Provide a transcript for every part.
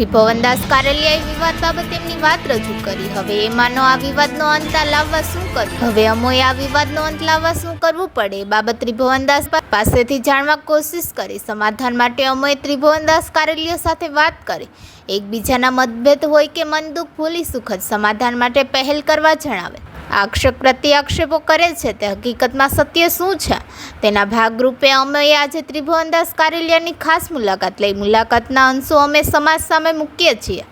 ત્રિભુવનદાસ કારેલિયાએ વિવાદ બાબતે એમની વાત રજૂ કરી. હવે એમાંનો આ વિવાદનો અંત લાવવા શું કરવું? હવે અમોએ આ વિવાદનો અંત લાવવા શું કરવું પડે? બાબત ત્રિભુવનદાસ પાસેથી જાણવા કોશિશ કરી. સમાધાન માટે અમોએ ત્રિભુવનદાસ કારેલિયા સાથે વાત કરી. એકબીજાના મતભેદ હોય કે મન દુઃખ ભૂલી સુખદ સમાધાન માટે પહેલ કરવા જણાવે. આક્ષેપ પ્રત્યાક્ષેપો કરે છે તે હકીકતમાં સત્ય શું છે? તેના ભાગરૂપે અમે આજે ત્રિભુવનદાસ કારેલિયાની ખાસ મુલાકાત લઈ મુલાકાતના અંશો અમે સમાજ સામે મૂકીએ છીએ.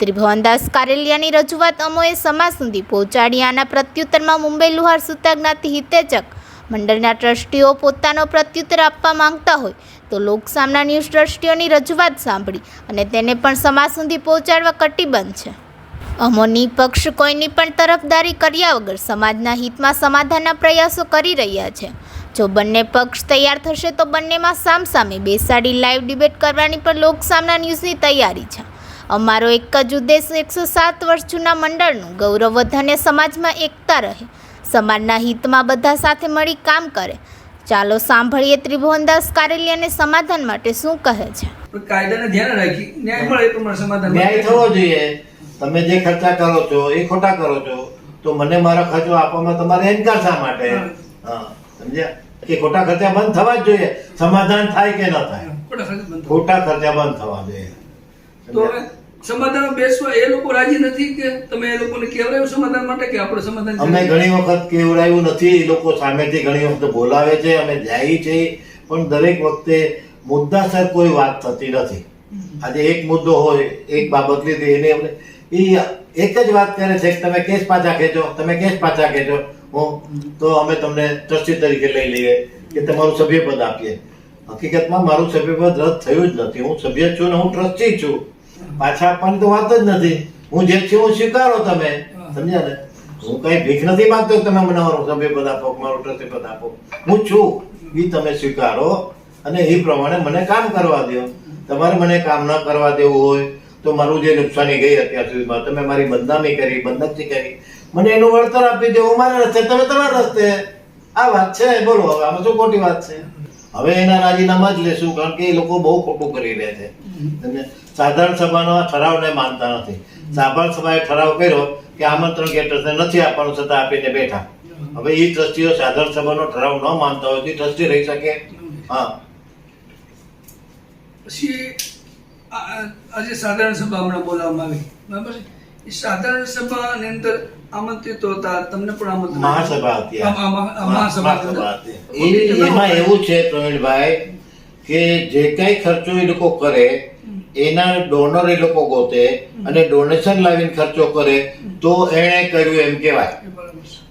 ત્રિભુવનદાસ કારેલિયાની રજૂઆત અમોએ સમાજ સુધી પહોંચાડી આના પ્રત્યુત્તરમાં મુંબઈ લુહાર સુતા જ્ઞાતિ હિતેચક મંડળના ટ્રસ્ટીઓ પોતાનો પ્રત્યુત્તર આપવા માંગતા હોય તો લોકસામના ન્યૂઝ ટ્રસ્ટીઓની રજૂઆત સાંભળી અને તેને પણ સમાજ સુધી પહોંચાડવા કટિબંધ છે. અમો નિપક્ષ કોઈની પણ તરફદારી કર્યા વગર સમાજના હિતમાં સમાધાનના પ્રયાસો કરી રહ્યા છે. જો બંને પક્ષ તૈયાર થશે તો બંનેમાં સામસામે બેસાડી લાઈવ ડિબેટ કરવાની પણ લોકસામના ન્યૂઝની તૈયારી છે. અમારો એક જ ઉદ્દેશ એકસો સાત વર્ષ જૂના મંડળનું ગૌરવ વધે સમાજમાં એકતા રહે. સમાજના હિતમાં બધા સાથે મળી કામ કરે. ચાલો સાંભળીએ ત્રિભુવનદાસ કારેલિયાને સમાધાન માટે શું કહે છે. કાયદાને ધ્યાન રાખી ન્યાય મળે એ પ્રમાણે સમાધાન ન્યાય થવો જોઈએ. તમે જે ખર્ચા કરો છો એ ખોટા કરો છો તો મને મારો ખર્ચો આપવામાં તમારે ઇનકાર શા માટે? હા. સમજ્યા? કે ખોટા ખર્ચા બંધ થવા જ જોઈએ. સમાધાન થાય કે ન થાય? ખોટા ખર્ચ બંધ થવા. જોઈએ. તો સમાધાન બેસવા એ લોકો રાજી નથી કે તમે એ લોકોને કેવડાવ્યું સમાધાન માટે કે આપણે સમાધાન અમે ઘણી વખત કેવડાવ્યું નથી. એ લોકો સામેથી ઘણી વખત બોલાવે છે અમે જાય છે. પણ દરેક વખતે મુદ્દાસર કોઈ વાત થતી નથી. આજે એક મુદ્દો હોય એક બાબત લીધી એને એ એક જ વાત કરે છે કે તમે કેસ પાછા ખેંચો, તમે કેસ પાછા ખેંચો, હું તો અમે તમને ટ્રસ્ટી તરીકે લઈ લઈએ કે તમારું સભ્યપદ આપીએ. હકીકતમાં મારું સભ્યપદ રદ થયું જ નથી. હું સભ્ય છું ને હું ટ્રસ્ટી છું. પાછા આપવાની તો વાત જ નથી. હું જે છું હું સ્વીકારો તમે. સમજ્યા ને? હું કઈ ભીખ નથી માંગતો તમે મને મારું સભ્યપદ આપો મારું મારું ટ્રસ્ટીપદ આપો. હું છું. એ તમે સ્વીકારો અને એ પ્રમાણે મને કામ કરવા દો તમારે મને કામ ન કરવા દેવું હોય તો મારું જે નુકસાની ગઈ અત્યાર સુધીમાં, તમે મારી બદનામી કરી, બદનક્ષી કરી. મને એનું વળતર આપી દો, હું મારા રસ્તે, તમે તમારા રસ્તે. આ વાત છે, બોલો, હવે આમાં શું ખોટી વાત છે? હવે એના રાજીનામા જ લેશું, કારણ કે એ લોકો બહુ ખોટું કરી રહ્યા છે. સાધારણ સભાનો આ ઠરાવને માનતા નથી. સાધારણ સભાએ ઠરાવ કર્યો કે આમંત્રણ ગેટર્સને નથી આપવાનું, છતાં આપીને બેઠા. હવે એ ટ્રસ્ટીઓ સાધારણ સભાનો ઠરાવ ન માનતા હોય તો ટ્રસ્ટી રહી શકે. હા. પછી આજે સાધારણ સભા હમણાં બોલાવવામાં આવી. બરાબર છે? એ સાધારણ સભાની અંદર આમંત્રિતો હતા તમને પણ આમંત્રિત મહાસભા હતી. મહાસભા એમાં એવું છે પ્રવીણભાઈ કે જે કઈ ખર્ચો એ લોકો કરે એના ડોનર એ લોકો ગોતે અને ડોનેશન લાવીને ખર્ચો કરે તો એણે કર્યું એમ કહેવાય.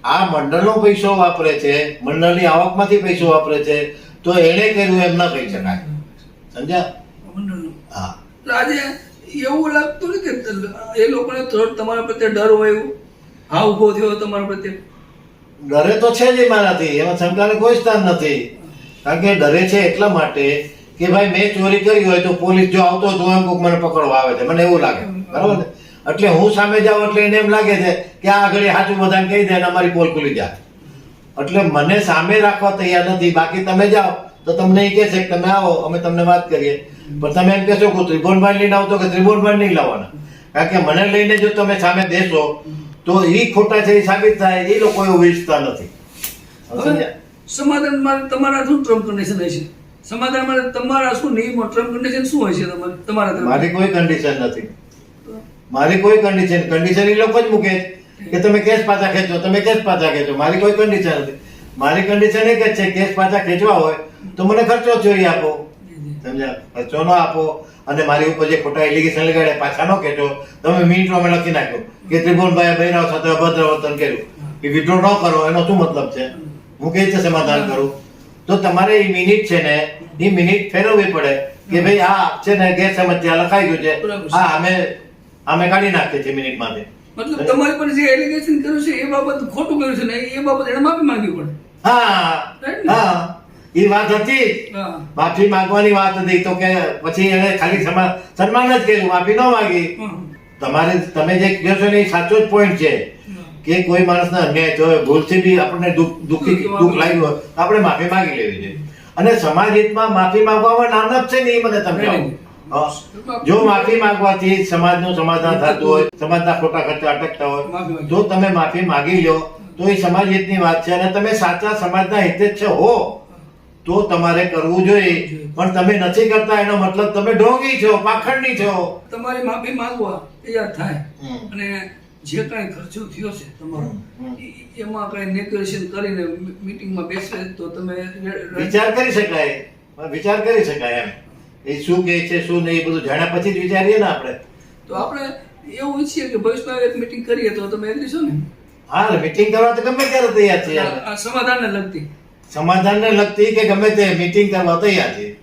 આ મંડળનો પૈસો વાપરે છે મંડળની આવકમાંથી પૈસો વાપરે છે તો એણે કર્યું એમ ના કહી શકાય. સમજ્યા? હા. આજે એવું લાગતું ને કે એ લોકોને થોડો તમારા પ્રત્યે ડર હોય એવું. હા, ઊભો થયો તમારા પ્રત્યે. ડરે તો છે જ મારાથી. એમાં શંકાને કોઈ સ્થાન નથી. કારણ કે ડરે છે એટલા માટે કે ભાઈ, મેં ચોરી કરી હોય તો પોલીસ જો આવતો તો એમ કોક મને પકડવા આવે છે. મને એવું લાગે. બરાબર ને એટલે હું સામે જાઉં એટલે એને એમ લાગે છે કે આ આગળ સાચું બધાને કહી દે અમારી પોલ ખુલી જાય. એટલે મને સામે રાખવા તૈયાર નથી. બાકી તમે જાઓ. તો તમને એ કહે છે કે તમે આવો અમે તમને વાત કરીએ. પણ તમે એમ કહેશો કે ત્રિભુવનભાઈ લઈને આવતો કે ત્રિભુવનભાઈ નહીં લાવવાના? કારણ કે મને લઈને જો તમે સામે બેસો તો એ ખોટા છે એ સાબિત થાય એ લોકો એવું ઈચ્છતા નથી. સમજ્યા? સમાધાન માટે તમારા શું ટર્મ કન્ડિશન હશે સમાધાન માટે તમારા શું નિયમો ટર્મ કન્ડિશન શું હશે તમારે? મારી કોઈ કન્ડિશન નથી. મારી કોઈ કન્ડિશન કન્ડિશન એ લોકો જ મૂકે કે તમે કેસ પાછા ખેંચો તમે કેસ પાછા ખેંચો. મારી કોઈ કન્ડિશન નથી. મારી કન્ડિશન એક જ છે કેસ પાછા ખેંચવા હોય તો મને ખર્ચો ચોરી આપો. સમજ્યા? ખર્ચો ન આપો. અને મારી ઉપર જે ખોટા એલિગેશન લગાડે પાછા ન ખેંચો તમે મિનિટમાં લખી નાખ્યો કે ત્રિભુવનભાઈ બહેરાવ સાથે અભદ્ર વર્તન કર્યું. એ વિડ્રો ન કરો એનો શું મતલબ છે? હું કઈ રીતે સમાધાન કરું? તો તમારે એ મિનિટ છે ને એ મિનિટ ફેરવવી પડે કે ભાઈ આ છે ને ગેરસમજ ત્યાં લખાઈ ગયું છે. હા અમે અમે કાઢી નાખીએ છીએ મિનિટમાંથી. મતલબ તમારી પર જે એલિગેશન કર્યું છે એ બાબત ખોટું કર્યું છે ને એ બાબત એને માફી માંગવી પડે. હા. હા. એ વાત હતી? માફી માંગવાની વાત હતી તો કે પછી એને ખાલી સન્માન જ કર્યું માફી ન માંગી. તમારે તમે જે કહો છો ને એ સાચો જ પોઈન્ટ છે. કે કોઈ માણસને અન્યાય થયો ભૂલથી બી આપણને દુઃખ દુઃખી દુઃખ લાગ્યું હોય તો આપણે માફી માંગી લેવી જોઈએ અને સમાજ હિતમાં માફી માંગવામાં જ છે ને એ મને તમે જો માફી માંગવાથી સમાજનું સમાધાન થતું હોય સમાજના ખોટા ખર્ચા અટકતા હોય જો તમે માફી માંગી લો તો એ સમાજ હિતની વાત છે અને તમે સાચા સમાજના છે હો. તો તમારે કરવું જોઈએ. પણ તમે નથી કરતા એનો મતલબ તમે ઢોંગી છો પાખંડી છો. તમારી માફી માંગવા તૈયાર થાય. અને જે કાંઈ ખર્ચો થયો છે તમારો એમાં કાંઈ નેગોશિયેશન કરીને મીટિંગમાં બેસે તો તમે વિચાર કરી શકાય. વિચાર કરી શકાય એમ. એ શું કહે છે શું નહીં એ બધું જાણ્યા પછી જ વિચારીએ ને આપણે. તો આપણે એવું ઈચ્છીએ કે ભવિષ્યમાં એક મીટિંગ કરીએ તો તમે એગ્રી છો ને? હા મીટિંગ કરવા તો ગમે ત્યારે તૈયાર છે. સમાધાનને લગતી. સમાધાનને લગતી કે ગમે તે મીટિંગ કરવા તૈયાર છીએ.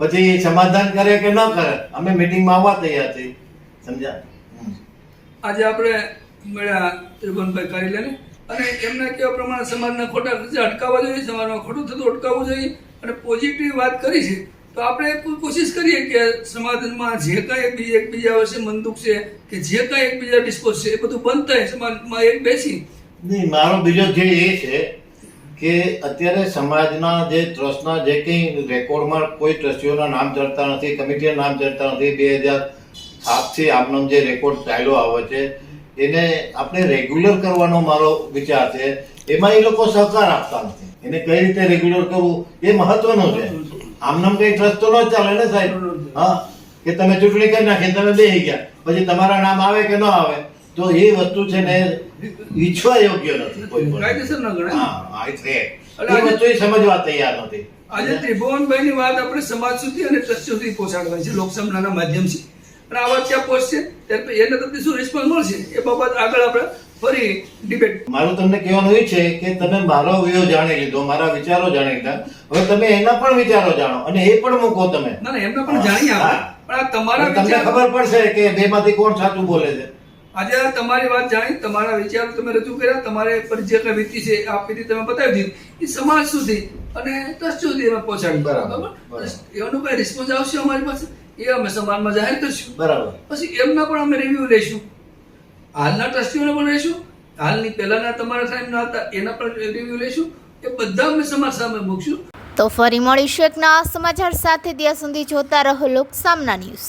પછી સમાધાન કરે કે ન કરે અમે મીટિંગમાં આવવા તૈયાર છીએ. સમજ્યા. આજે આપણે મળ્યા ત્રિભુવનભાઈ કારીલાને. અને એમના કેવા પ્રમાણે સમાજના ખોટા ખર્ચા અટકાવવા જોઈએ સમાજમાં ખોટું થતું અટકાવવું જોઈએ અને પોઝિટિવ વાત કરી છે. તો આપણે કોશિશ કરીએ કે સમાજમાં જે કાંઈ બી એકબીજા વિશે મંદુક છે કે જે કાંઈ એકબીજા ડિસ્પોઝ છે એ બધું બંધ થાય સમાજમાં એક બેસી. નહીં મારો બીજો ધ્યેય એ છે કે અત્યારે સમાજના જે ટ્રસ્ટના જે કંઈ રેકોર્ડમાં કોઈ ટ્રસ્ટીઓના નામ ચડતા નથી, કમિટીના નામ ચડતા નથી, બે હજાર સાતથી આપનો જે રેકોર્ડ ચાલ્યો આવે છે, એને આપણે રેગ્યુલર કરવાનો મારો વિચાર છે. એમાં એ લોકો સહકાર આપતા નથી. એને કઈ રીતે રેગ્યુલર કરવું એ મહત્વનું છે. આમનામ કઈ ટ્રસ્ટ તો ન ચાલે ને સાહેબ? હા? કે તમે ચૂંટણી કરી નાખી તમે બે ગયા. પછી તમારા નામ આવે કે ન આવે? તો એ વસ્તુ છે ને ઈચ્છવા યોગ્ય નથી કોઈ પણ. કાયદેસર ન ગણાય. હા, એટલે એ વસ્તુ સમજવા તૈયાર નથી. આજે ત્રિભુવનભાઈની વાત આપણે સમાજ સુધી અને ટ્રસ્ટ સુધી પહોંચાડવાની છે લોકસભાના માધ્યમથી અને આ વાત ત્યાં પહોંચશે ત્યારે એને તરફથી શું રિસ્પોન્સ મળશે. એ બાબત આગળ આપણે ફરી ડિબેટ મારું તમને કહેવાનું એ છે કે તમે મારો વ્યૂ જાણી લીધો મારા વિચારો જાણી લીધા. હવે તમે એના પણ વિચારો જાણો અને એ પણ મૂકો તમે. ના ના એમને પણ જાણી આવે પણ આ તમારા તમને ખબર પડશે કે બેમાંથી કોણ સાચું બોલે છે. આજે તમારી વાત જાણી તમારા વિચારો તમે રજૂ કર્યા તમારે પર જે કઈ વીતી છે આ પેઢી તમે બતાવી દીધી. એ સમાજ સુધી અને ટ્રસ્ટ સુધી અમે પહોંચાડી. બરાબર. એનો કઈ રિસ્પોન્સ આવશે અમારી પાસે? એ અમે સમાજમાં જાહેર કરશું. બરાબર. પછી એમના પણ અમે રિવ્યુ લઈશું. હાલના ટ્રસ્ટીઓને પણ લઈશું. હાલની પહેલાના તમારા ટાઈમના હતા એના પણ રિવ્યુ લઈશું. એ બધા અમે સમાજ સામે મૂકશું. તો ફરી મળીશું એક નવા સમાચાર સાથે. ત્યાં સુધી જોતા રહો લોક સામના ન્યૂઝ.